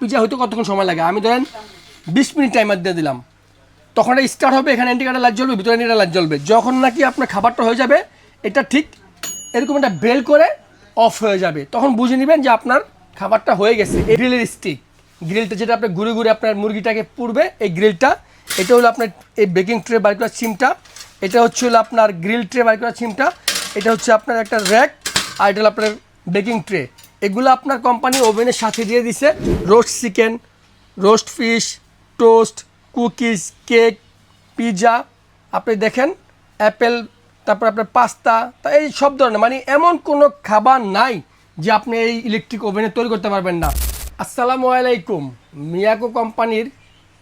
Pizza হইতে কতক্ষণ সময় লাগে? আমি ধরেন বিশ মিনিট টাইমার দিয়ে দিলাম। তখন এটা স্টার্ট হবে, এখানে ইন্ডিকেটার লাইট জ্বলবে, ভিতরে ইন্ডিকেটার লাইট জ্বলবে। যখন নাকি আপনার খাবারটা হয়ে যাবে, এটা ঠিক এরকম একটা বেল করে অফ হয়ে যাবে। তখন বুঝে নেবেন যে আপনার খাবারটা হয়ে গেছে। এই গ্রিলের স্টিক গ্রিলটা যেটা আপনার ঘুরে ঘুরে আপনার মুরগিটাকে পুড়বে, এই গ্রিলটা এটা হলো আপনার এই বেকিং ট্রে বার করার সিমটা, এটা হচ্ছে হলো আপনার গ্রিল ট্রে বার করার সিমটা, এটা হচ্ছে আপনার একটা র্যাক আর এটা হলো আপনার বেকিং ট্রে এগুলো আপনার কোম্পানি ওভেনের সাথে দিয়ে দিছে। Roast chicken roast fish toast cookies cake pizza আপনি দেখেন অ্যাপেল তারপর আপনার পাস্তা তা এই সব ধরনের। মানে এমন কোনো খাবার নাই যে আপনি এই ইলেকট্রিক ওভেনে তৈরি করতে পারবেন না। আসসালামু আলাইকুম। মিয়াকো কোম্পানির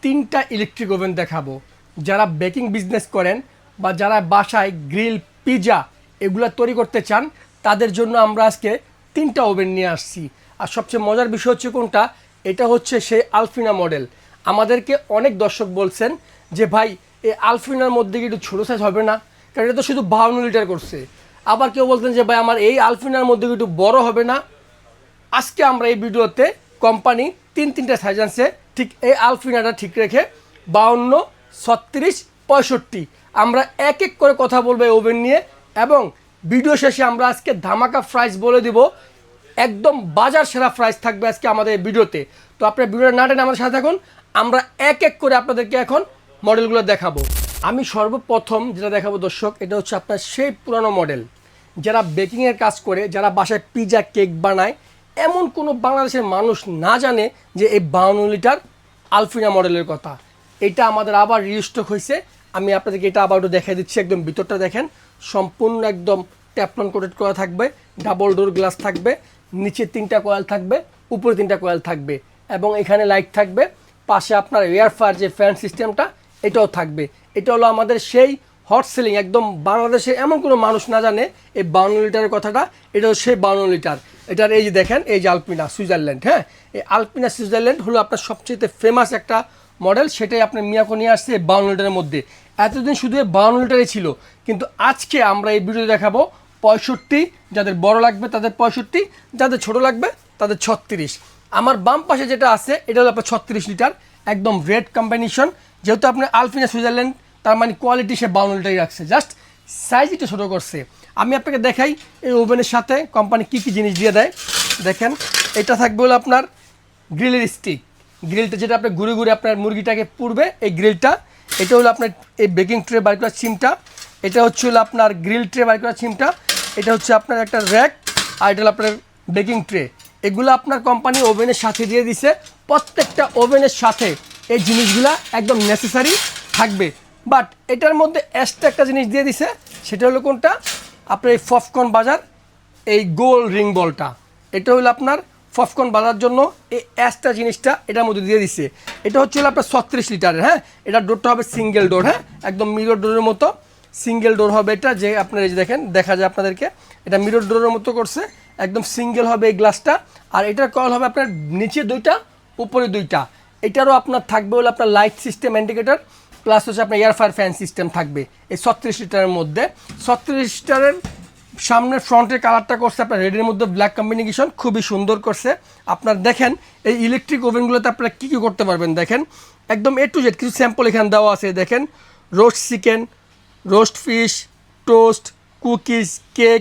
তিনটা ইলেকট্রিক ওভেন দেখাবো। যারা বেকিং বিজনেস করেন বা যারা বাসায় গ্রিল পিৎজা এগুলো তৈরি করতে চান, তাদের জন্য আমরা আজকে তিনটা ওভেন নিয়ে আসছি। আর সবচেয়ে মজার বিষয় হচ্ছে কোনটা? এটা হচ্ছে সেই আলফিনা মডেল আমাদেরকে অনেক দর্শক বলছেন যে, ভাই, এই আলফিনার মধ্যে কি একটু ছোটো সাইজ হবে না? কারণ এটা তো শুধু বাউন্ন লিটার করছে। আবার কেউ বলতেন যে, ভাই, আমার এই আলফিনার মধ্যে কি একটু বড় হবে না? আজকে আমরা এই ভিডিওতে কোম্পানি তিন তিনটা সাইজ আনছে। ঠিক এই আলফিনাটা ঠিক রেখে বাউন্ন, ছত্রিশ, পঁয়ষট্টি। আমরা এক এক করে কথা বলব এই ওভেন নিয়ে এবং ভিডিও শেষে আমরা আজকে ধামাকা প্রাইস বলে দিব। একদম বাজার সেরা প্রাইস থাকবে আজকে আমাদের ভিডিওতে। তো আপনার ভিডিওটা না টেনে আমাদের সাথে থাকুন। আমরা এক এক করে আপনাদেরকে এখন মডেলগুলো দেখাবো। আমি সর্বপ্রথম যেটা দেখাবো দর্শক, এটা হচ্ছে আপনার সেই পুরানো মডেল যারা বেকিংয়ের কাজ করে, যারা বাসায় পিজা কেক বানায়, এমন কোনো বাংলাদেশের মানুষ না জানে যে এই বাউন্ন লিটার আলফিনা মডেলের কথা। এটা আমাদের আবার রিস্টক হয়েছে। আমি আপনাদেরকে এটা আবার একটু দেখাই দিচ্ছি, একদম ভিতরটা দেখেন। সম্পূর্ণ একদম ট্যাপলন কোটেড করা থাকবে, ডাবল ডোর গ্লাস থাকবে, নিচে তিনটা কয়েল থাকবে, উপরে তিনটা কয়েল থাকবে এবং এখানে লাইট থাকবে, পাশে আপনার এয়ার ফায়ার যে ফ্যান সিস্টেমটা, এটাও থাকবে। এটা হলো আমাদের সেই হট সেলিং একদম বাংলাদেশে এমন কোনো মানুষ না জানে এই বাউন্ন লিটারের কথাটা, এটা হচ্ছে সেই বাউন্ন লিটার। এটার এই যে দেখেন, এই যে আলপিনা, সুইজারল্যান্ড হ্যাঁ? এই আলপিনা, সুইজারল্যান্ড হলো আপনার সবচেয়ে ফেমাস একটা মডেল সেটাই আপনার মিয়াকো নিয়ে আসছে এই বাউন্ন লিটারের মধ্যে। এতদিন শুধু এই বাউন্ন লিটারই ছিল, কিন্তু আজকে আমরা এই ভিডিও দেখাবো পঁয়ষট্টি, যাদের বড় লাগবে তাদের পঁয়ষট্টি, যাদের ছোট লাগবে তাদের ছত্রিশ। আমার বাম পাশে যেটা আছে, এটা হলো আপনার ছত্রিশ লিটার, একদম রেড কম্বিনেশন যেহেতু আপনার আলফিনা সুইজারল্যান্ড, তার মানে কোয়ালিটি সে বাউন্ন লিটারই রাখছে। জাস্ট সাইজ একটু ছোটো করছে। আমি আপনাকে দেখাই এই ওভেনের সাথে কোম্পানি কী কী জিনিস দিয়ে দেয়। দেখেন, এটা থাকবে হলো আপনার গ্রিলের স্টিক গ্রিলটা যেটা আপনার ঘুরে ঘুরে আপনার মুরগিটাকে পুড়বে, এই গ্রিলটা এটা হলো আপনার এই বেকিং ট্রে বার করার সিমটা এটা হচ্ছে হলো আপনার গ্রিল ট্রে বার করার সিমটা এটা হচ্ছে আপনার একটা র্যাক আর এটা আপনার বেকিং ট্রে। এগুলো আপনার কোম্পানি ওভেনের সাথে দিয়ে দিছে। প্রত্যেকটা ওভেনের সাথে এই জিনিসগুলা একদম নেসেসারি থাকবে। বাট এটার মধ্যে এক্সট্রা একটা জিনিস দিয়ে দিছে, সেটা হলো কোনটা? আপনার এই পপকর্ন বাজার, এই গোল রিং বলটা। এটা হলো আপনার পপকর্ন বাজার জন্য এই এক্সট্রা জিনিসটা এটার মধ্যে দিয়ে দিছে। এটা হচ্ছে হলো আপনার ছত্রিশ লিটারের হ্যাঁ? এটার ডোরটা হবে সিঙ্গেল ডোর হ্যাঁ? একদম মিরর ডোরের মতো। সিঙ্গেল ডোর হবে এটা যে আপনার এই যে দেখেন, দেখা যায় আপনাদেরকে। এটা মিরর ডোরের মতো করছে, একদম সিঙ্গেল হবে এই গ্লাসটা। আর এটার কল হবে আপনার নিচে দুইটা, উপরে দুইটা। এটারও আপনার থাকবে হলো আপনার লাইট সিস্টেম ইন্ডিকেটর প্লাস হচ্ছে আপনার এয়ার ফায়ার ফ্যান সিস্টেম থাকবে এই ছত্রিশ লিটারের মধ্যে। ছত্রিশ লিটারের সামনের ফ্রন্টের কালারটা করছে আপনার রেডের মধ্যে ব্ল্যাক কম্বিনেশন খুবই সুন্দর করছে। আপনার দেখেন, এই ইলেকট্রিক ওভেনগুলোতে আপনারা কী কী করতে পারবেন দেখেন। একদম এ টু জেড কিছু স্যাম্পল এখানে দেওয়া আছে, দেখেন। Roast chicken roast fish, toast, cookies, cake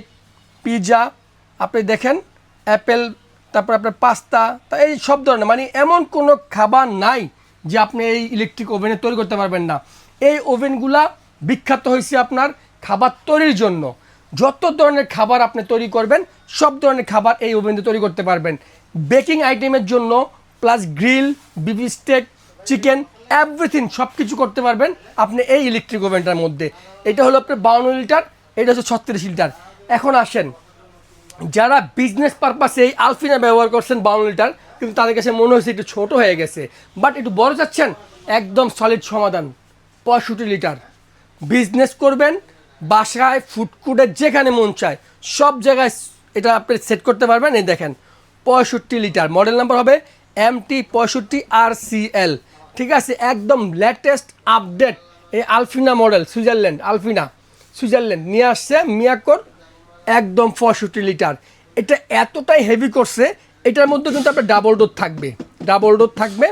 pizza আপনি দেখেন, অ্যাপেল, তারপর আপনার পাস্তা, তা এই সব ধরনের মানে এমন কোনো খাবার নাই যে আপনি এই ইলেকট্রিক ওভেনে তৈরি করতে পারবেন না। এই ওভেনগুলা বিখ্যাত হয়েছে আপনার খাবার তৈরির জন্য। যত ধরনের খাবার আপনি তৈরি করবেন, সব ধরনের খাবার এই ওভেনে তৈরি করতে পারবেন। বেকিং আইটেমের জন্য প্লাস গ্রিল বিবি স্টেক চিকেন এভরিথিং সব কিছু করতে পারবেন আপনি এই ইলেকট্রিক ওভেনটার মধ্যে। এটা হলো আপনার বাউন্ন লিটার এটা হচ্ছে ছত্রিশ লিটার এখন আসেন, যারা বিজনেস পারপাসে এই আলফিনা ব্যবহার করছেন বাউন্ন লিটার কিন্তু তাদের কাছে মনে হয়েছে একটু ছোট হয়ে গেছে। বাট একটু বড় চাচ্ছেন, একদম সলিড সমাধান, পঁয়ষট্টি লিটার বিজনেস করবেন, বাসায় ফুডকুডের যেখানে মন চায়, সব জায়গায় এটা আপনি সেট করতে পারবেন। এই দেখেন, পঁয়ষট্টি লিটার মডেল নাম্বার হবে এম টি পঁয়ষট্টি আর সি এল ঠিক আছে, একদম লেটেস্ট আপডেট এই Alfina model Switzerland, Alfina, Switzerland, নিয়ে আসছে মিয়াকোর একদম পঁয়ষট্টি লিটার। এটা এতটাই হেভি করছে, এটার মধ্যে কিন্তু আপনার ডাবল ডোর থাকবে ডাবল ডোর থাকবে।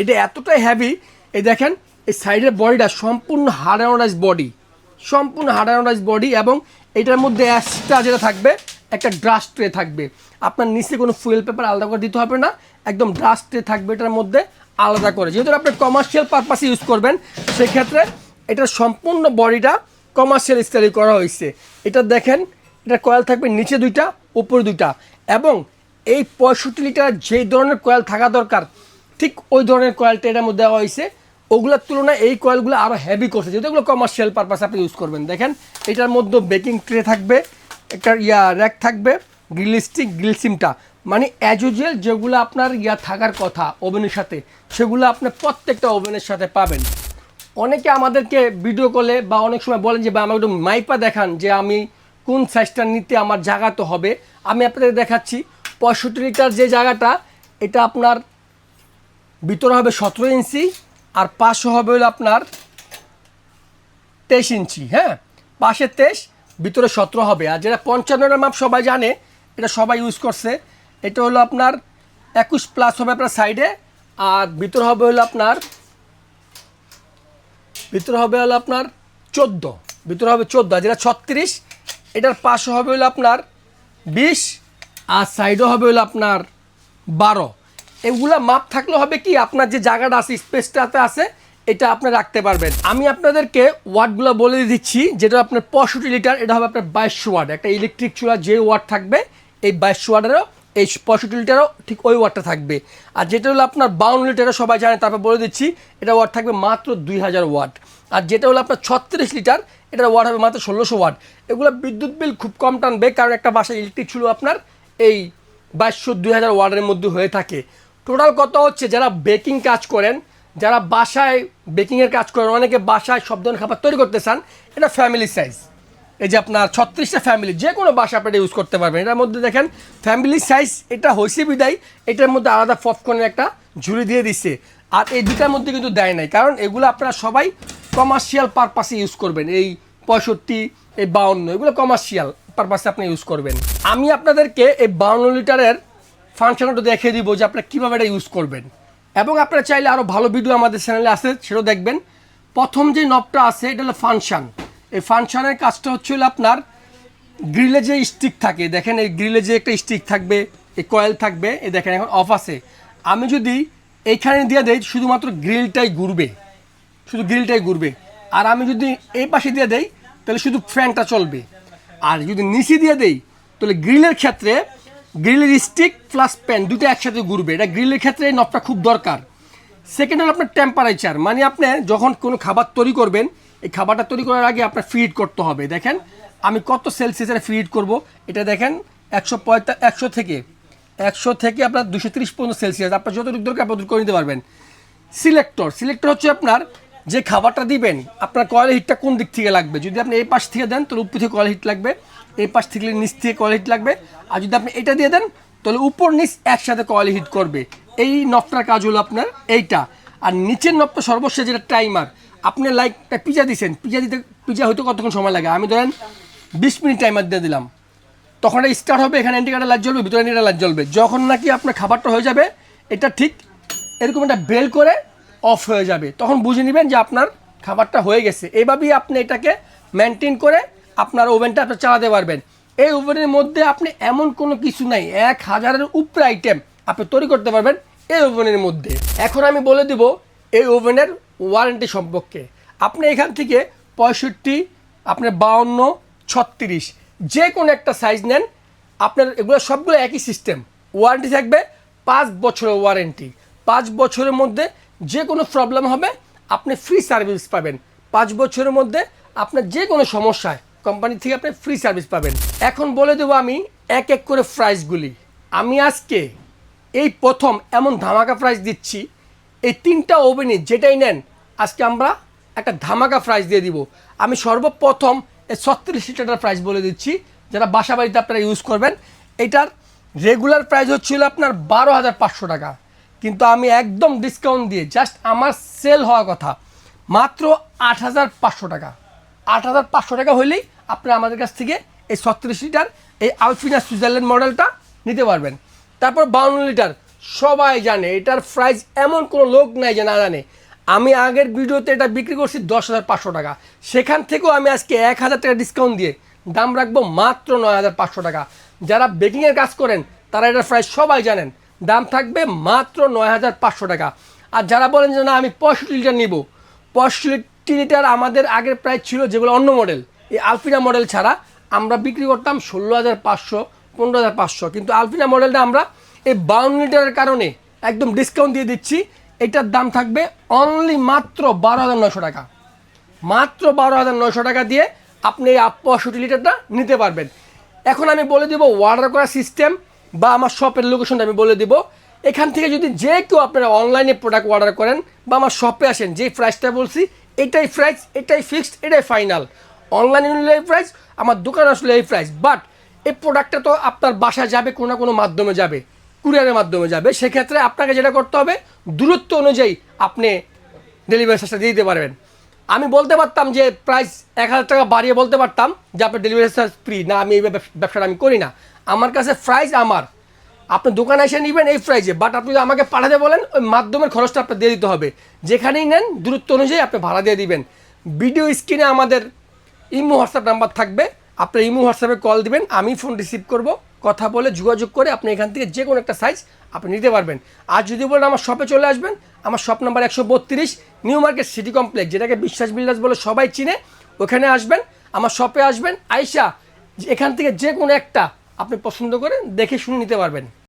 এটা এতটাই হ্যাভি এই দেখেন, এই সাইডের বডিটা সম্পূর্ণ হার্ডানোডাইজ বডি সম্পূর্ণ হার্ডানোডাইজ বডি এবং এটার মধ্যে এক্সট্রা যেটা থাকবে, একটা ড্রাস ট্রে থাকবে। আপনার নিচে কোনো ফুয়েল পেপার আলাদা করে দিতে হবে না, একদম ড্রাস ট্রে থাকবে এটার মধ্যে। আলাদা করে। যেহেতু আপনি কমার্শিয়াল পারপাসে ইউজ করবেন, সেক্ষেত্রে এটার সম্পূর্ণ বডিটা কমার্শিয়াল স্টাইলে করা হয়েছে। এটা দেখেন, এটা কয়েল থাকবে নিচে দুইটা, উপরে দুইটা। এবং এই পঁয়ষট্টি লিটার যেই ধরনের কয়েল থাকা দরকার, ঠিক ওই ধরনের কয়েলটা এটার মধ্যে দেওয়া হয়েছে। ওগুলোর তুলনায় এই কয়েলগুলো আরও হেভি করছে। যেহেতু এগুলো কমার্শিয়াল পারপাসে আপনি ইউজ করবেন। দেখেন, এটার মধ্যে বেকিং ট্রে থাকবে, একটা ইয়া র্যাক থাকবে গ্রিল স্টিক গ্রিল সিমটা মানে অ্যাজ ইউজুয়াল যেগুলো আপনার ইয়া থাকার কথা ওভেনের সাথে, সেগুলো আপনি প্রত্যেকটা ওভেনের সাথে পাবেন। অনেকে আমাদেরকে ভিডিও কলে বা অনেক সময় বলেন যে বা আমাকে একটু মাইপা দেখান যে আমি কোন সাইজটা নিতে আমার জায়গা তো হবে। আমি আপনাদের দেখাচ্ছি, পঁয়ষট্টি লিটার যে জায়গাটা, এটা আপনার ভিতরে হবে সতেরো ইঞ্চি আর পাশে হবে হলো আপনার তেইশ ইঞ্চি হ্যাঁ? পাশে তেইশ, ভিতরে সতেরো হবে। আর যেটা পঞ্চান্নের মাপ সবাই জানে, এটা সবাই ইউজ করছে। এটা হলো আপনার একুশ প্লাস হবে আপনার সাইডে আর ভিতরে হবে হলো আপনার, ভিতরে হবে হলো আপনার চোদ্দ, ভিতরে হবে চোদ্দ আর যেটা ছত্রিশ, এটার পাশে হবে হলো আপনার বিশ, আর সাইডও হবে হলো আপনার বারো। এগুলা মাপ থাকলে হবে কি, আপনার যে জায়গাটা আছে স্পেসটাতে আছে, এটা আপনি রাখতে পারবেন। আমি আপনাদেরকে ওয়াটগুলো বলে দিচ্ছি, যেটা আপনার পঁয়ষট্টি লিটার, এটা হবে আপনার বাইশশো ওয়াট একটা ইলেকট্রিক চুলা যে ওয়াট থাকবে, এই বাইশশো ওয়াটেরও এই পঁয়ষট্টি লিটারও ঠিক ওই ওয়াটটা থাকবে। আর যেটা হলো আপনার বাউন্ন লিটারও সবাই জানে, তারপর বলে দিচ্ছি, এটা ওয়াট থাকবে মাত্র দুই হাজার ওয়াট। আর যেটা হলো আপনার ছত্রিশ লিটার, এটার ওয়াট হবে মাত্র ষোলোশো ওয়াট। এগুলো বিদ্যুৎ বিল খুব কম টানবে, কারণ একটা বাসায় ইলেকট্রিক ছিল আপনার এই বাইশশো দুই হাজার ওয়ার্ডের মধ্যে হয়ে থাকে। টোটাল কত হচ্ছে যারা বেকিং কাজ করেন, যারা বাসায় বেকিংয়ের কাজ করেন, অনেকে বাসায় সব ধরনের খাবার তৈরি করতে চান, এটা ফ্যামিলি সাইজ এই যে আপনার ছত্রিশটা ফ্যামিলি যে কোনো বাসা আপনি ইউজ করতে পারবেন। এটার মধ্যে দেখেন ফ্যামিলি সাইজ এটা হয়েছে বিদায়, এটার মধ্যে আলাদা পপকর্নের একটা ঝুড়ি দিয়ে দিচ্ছে আর এই দুটার মধ্যে কিন্তু দেয় নাই, কারণ এগুলো আপনারা সবাই কমার্শিয়াল পারপাসে ইউজ করবেন। এই পঁয়ষট্টি, এই বাউন্ন, এগুলো কমার্শিয়াল পারপাসে আপনি ইউজ করবেন। আমি আপনাদেরকে এই বাউন্ন লিটারের ফাংশনটা দেখিয়ে দিব যে আপনারা কীভাবে এটা ইউজ করবেন। এবং আপনারা চাইলে আরও ভালো ভিডিও আমাদের চ্যানেলে আছে, সেটাও দেখবেন। প্রথম যে নবটা আছে, এটা হলো ফাংশন এই ফাংশনের কাজটা হচ্ছে হলো আপনার গ্রিলে যে স্টিক থাকে, দেখেন এই গ্রিলে যে একটা স্টিক থাকবে, এই কয়েল থাকবে, এই দেখেন এখন অফ আছে। আমি যদি এইখানে দিয়ে দেই, শুধুমাত্র গ্রিলটাই ঘুরবে, শুধু গ্রিলটাই ঘুরবে। আর আমি যদি এই পাশে দিয়ে দেই, তাহলে শুধু ফ্যানটা চলবে। আর যদি নিচে দিয়ে দেই, তাহলে গ্রিলের ক্ষেত্রে গ্রিলের স্টিক প্লাস প্যান দুটো একসাথে ঘুরবে। এটা গ্রিলের ক্ষেত্রে এই নবটা খুব দরকার। সেকেন্ড হলো আপনার টেম্পারেচার মানে আপনি যখন কোনো খাবার তৈরি করবেন এই খাবারটা তৈরি করার আগে আপনার ফিড করতে হবে। দেখেন, আমি কত সেলসিয়াসে ফিড করব। এটা দেখেন, একশো পঁয়তা, একশো থেকে একশো থেকে আপনার দুশো তিরিশ পর্যন্ত সেলসিয়াস আপনার যতটুকু দরকার, আপনি করে নিতে পারবেন। সিলেক্টর সিলেক্টর হচ্ছে আপনার যে খাবারটা দিবেন, আপনার কয়েল হিটটা কোন দিক থেকে লাগবে? যদি আপনি এই পাশ থেকে দেন, তাহলে উপর থেকে কয়েল হিট লাগবে। এই পাশ থেকে নিচ থেকে কয়েল হিট লাগবে। আর যদি আপনি এটা দিয়ে দেন, তাহলে উপর নিচ একসাথে কয়েল হিট করবে। এই নবটার কাজ হলো আপনার এইটা। আর নিচের নবটা সর্বশেষ যেটা টাইমার আপনি লাইকটা পিজা দিয়েছেন পিজা দিতে পিজা হয়তো কতক্ষণ সময় লাগে? আমি ধরেন বিশ মিনিট টাইমার দিয়ে দিলাম। তখন এটা স্টার্ট হবে, এখানে অ্যান্টিকাটা লাইট জ্বলবে, ভিতরে অ্যান্টিকাটা লাইট জ্বলবে। যখন নাকি আপনার খাবারটা হয়ে যাবে, এটা ঠিক এরকম একটা বেল করে অফ হয়ে যাবে। তখন বুঝে নেবেন যে আপনার খাবারটা হয়ে গেছে। এইভাবেই আপনি এটাকে মেনটেন করে আপনার ওভেনটা আপনি চালাতে পারবেন। এই ওভেনের মধ্যে আপনি এমন কোনো কিছু নাই, এক হাজারের উপরে আইটেম আপনি তৈরি করতে পারবেন এই ওভেনের মধ্যে। এখন আমি বলে দেব, এই ওভেনের ওয়ারেন্টি সম্পর্কে। আপনি এখান থেকে পঁয়ষট্টি আপনার বাউন্ন, ছত্রিশ, যে কোনো একটা সাইজ নেন, আপনার এগুলো সবগুলো একই সিস্টেম ওয়ারেন্টি থাকবে, পাঁচ বছরের ওয়ারেন্টি পাঁচ বছরের মধ্যে যে কোনো প্রবলেম হবে, আপনি ফ্রি সার্ভিস পাবেন। পাঁচ বছরের মধ্যে আপনার যে কোনো সমস্যায় কোম্পানি থেকে আপনি ফ্রি সার্ভিস পাবেন। এখন বলে দেবো আমি এক এক করে প্রাইসগুলি আমি আজকে এই প্রথম এমন ধামাকা প্রাইস দিচ্ছি এই তিনটা ওভেনে যেটাই নেন, আজকে আমরা একটা ধামাকা প্রাইস দিয়ে দিব। আমি সর্বপ্রথম এই ছত্রিশ লিটার প্রাইস বলে দিচ্ছি যারা বাসা বাড়িতে আপনারা ইউজ করবেন। এটার রেগুলার প্রাইস হচ্ছিল আপনার বারো হাজার পাঁচশো টাকা। কিন্তু আমি একদম ডিসকাউন্ট দিয়ে জাস্ট আমার সেল হওয়া কথা, মাত্র আট হাজার পাঁচশো টাকা। আট হাজার পাঁচশো টাকা হলেই আপনারা আমাদের কাছ থেকে এই ছত্রিশ লিটার এই আলফিনা সুইজারল্যান্ড মডেলটা নিতে পারবেন। তারপর বাউন্ন লিটার সবাই জানে, এটার প্রাইস এমন কোনো লোক নাই যে না জানে। আমি আগের ভিডিওতে এটা বিক্রি করছি দশ হাজার পাঁচশো টাকা। সেখান থেকেও আমি আজকে এক হাজার টাকা ডিসকাউন্ট দিয়ে দাম রাখব মাত্র নয় হাজার পাঁচশো টাকা। যারা বেকিংয়ের কাজ করেন, তারা এটার প্রাইস সবাই জানেন। দাম থাকবে মাত্র নয় হাজার পাঁচশো টাকা। আর যারা বলেন যে না, আমি পঁয়ষট্টি লিটার নিব, পঁয়ষট্টি লিটার আমাদের আগের প্রাইস ছিল যেগুলো অন্য মডেল এই আলফিনা মডেল ছাড়া আমরা বিক্রি করতাম ষোলো হাজার পাঁচশো, পনেরো হাজার পাঁচশো। কিন্তু আলফিনা মডেলটা আমরা এই বাউন্ন লিটারের কারণে একদম ডিসকাউন্ট দিয়ে দিচ্ছি। এটার দাম থাকবে অনলি মাত্র বারো হাজার নয়শো টাকা। মাত্র বারো হাজার নয়শো টাকা দিয়ে আপনি এই পঁয়ষট্টি লিটারটা নিতে পারবেন। এখন আমি বলে দিব অর্ডার করার সিস্টেম বা আমার শপের লোকেশনটা আমি বলে দিব। এখান থেকে যদি যে কেউ আপনারা অনলাইনে প্রোডাক্ট অর্ডার করেন বা আমার শপে আসেন, যে প্রাইসটা বলছি, এটাই প্রাইস এটাই ফিক্সড এটাই ফাইনাল অনলাইনে নিলে এই প্রাইস আমার দোকানে আসলে এই প্রাইস বাট এই প্রোডাক্টটা তো আপনার বাসায় যাবে, কোনো না কোনো মাধ্যমে যাবে। কুরিয়ারের মাধ্যমে যাবে, সেক্ষেত্রে আপনাকে যেটা করতে হবে, দূরত্ব অনুযায়ী আপনি ডেলিভারি চার্জটা দিয়ে দিতে পারবেন। আমি বলতে পারতাম যে প্রাইস এক হাজার টাকা বাড়িয়ে বলতে পারতাম যে আপনার ডেলিভারি চার্জ ফ্রি না, আমি এই ব্যব- ব্যবসাটা আমি করি না। আমার কাছে প্রাইস আমার। আপনি দোকানে এসে নেবেন এই প্রাইসে বাট আপনি যদি আমাকে পাঠাতে বলেন, ওই মাধ্যমের খরচটা আপনার দিয়ে দিতে হবে। যেখানেই নেন, দূরত্ব অনুযায়ী আপনি ভাড়া দিয়ে দিবেন। ভিডিও স্ক্রিনে আমাদের ইমো হোয়াটসঅ্যাপ নাম্বার থাকবে। আপনার ইমো হোয়াটসঅ্যাপে কল দিবেন, আমি ফোন রিসিভ করব। কথা বলে যোগাযোগ করে আপনি এখান থেকে যে কোনো একটা সাইজ আপনি নিতে পারবেন। আর যদি বলেন আমার শপে চলে আসবেন, আমার শপ নাম্বার একশো বত্রিশ নিউ মার্কেট সিটি কমপ্লেক্স যেটাকে বিশ্বাস বিল্ডার্স বলে সবাই চিনে, ওখানে আসবেন, আমার শপে আসবেন, আইসা এখান থেকে যে কোনো একটা আপনি পছন্দ করে দেখে শুনে নিতে পারবেন।